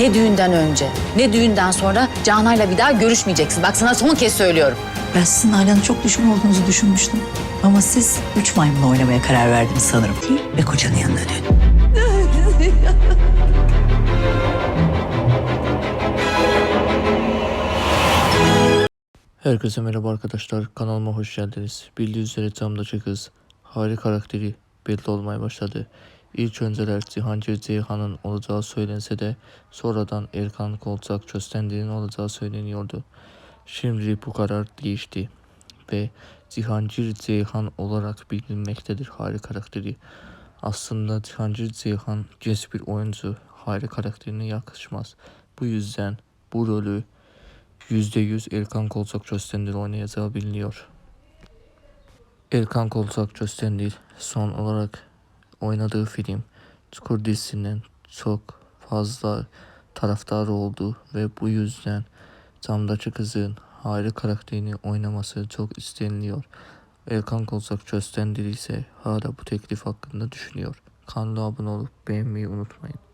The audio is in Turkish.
Ne düğünden önce, ne düğünden sonra Canay'la bir daha görüşmeyeceksin. Bak sana son kez söylüyorum. Ben sizin Nalan'ın çok düşkün olduğunuzu düşünmüştüm. Ama siz üç maymunla oynamaya karar verdiniz sanırım. Ve kocanın yanına dön. Herkese merhaba arkadaşlar. Kanalıma hoş geldiniz. Bildiğiniz üzere Camdaki kız Hari karakteri belli olmaya başladı. İlk önceler Cihangir Ceyhan'ın olacağı söylense de sonradan Erkan Kolçak Köstendi'nin olacağı söyleniyordu. Şimdi bu karar değişti ve Cihangir Ceyhan olarak bilinmektedir Hari karakteri. Aslında Cihangir Ceyhan genç bir oyuncu Hari karakterine yakışmaz. Bu yüzden bu rolü %100 Erkan Kolçak Köstendil oynayacağı biliniyor. Erkan Kolçak Köstendil son olarak oynadığı film Çukur dizisinden çok fazla taraftarı oldu ve bu yüzden Camdaki Kızın Hayri karakterini oynaması çok isteniliyor. Erkan Kolçak Köstendil ise hala bu teklif hakkında düşünüyor. Kanala abone olup beğenmeyi unutmayın.